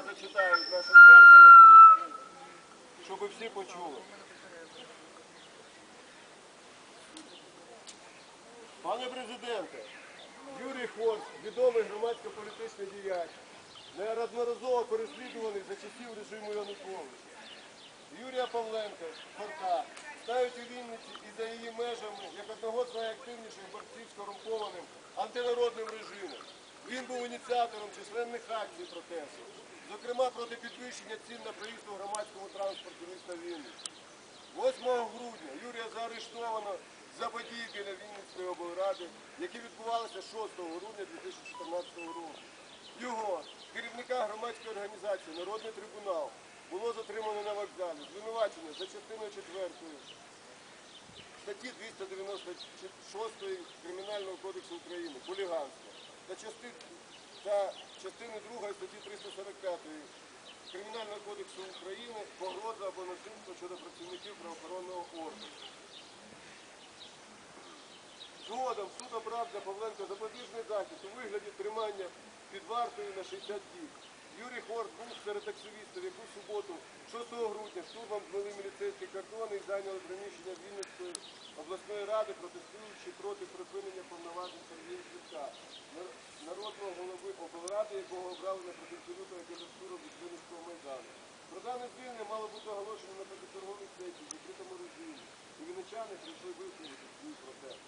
я зачитаю наше звернення, щоб всі почули. Пане президенте, Юрій Хорс, відомий громадсько-політичний діяч, неодноразово переслідуваний за часів режиму Януковича. Юрія Павленка, Хорта, ставить у Вінниці і за її межами як одного з найактивніших борців з корумпованим антинародним режимом. Він був ініціатором численних акцій протесту, зокрема проти підвищення цін на проїзд у громадському транспорті міста Вінниці. 8 грудня Юрія заарештовано за події біля Вінницької облради, які відбувалися 6 грудня 2014 року. Його, керівника громадської організації Народний трибунал, було затримано на вокзалі, звинувачено за частиною 4 статті 296 Кримінального кодексу України хуліганство та частини, 2 статті 345 Кримінального кодексу України погроза або насильство щодо працівників правоохоронного органу. Згодом суд обрав для Павленка запобіжний захід у вигляді тримання під вартою на 60 діб. Юрій Хорт був серед активістів, яку суботу, 6 грудня, штурмом змили міліцейські кордони і зайняли приміщення Вінницької обласної ради, протестуючи проти припинення повноважень Сергія Світка, облради, якого обрали на лютого кандидатуру від Вінницького майдану. Про дане звільнення мало бути оголошено на позаторговій сесії в закритому режимі, і вінничани прийшли висловити свій протест.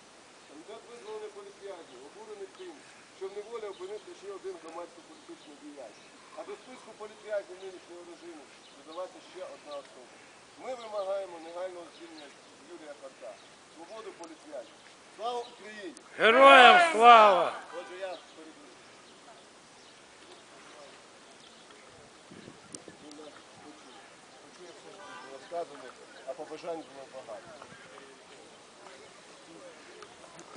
Кандидат визволений політв'язнів, обурений тим, що в неволі опинився ще один громадсько-політичний діяч. А до списку політв'язнів нинішнього режиму додалася ще одна особа. Ми вимагаємо негайного звільнення Юрія Харта. Свободу політв'язнів. Слава Україні! Героям слава! бажань було багато.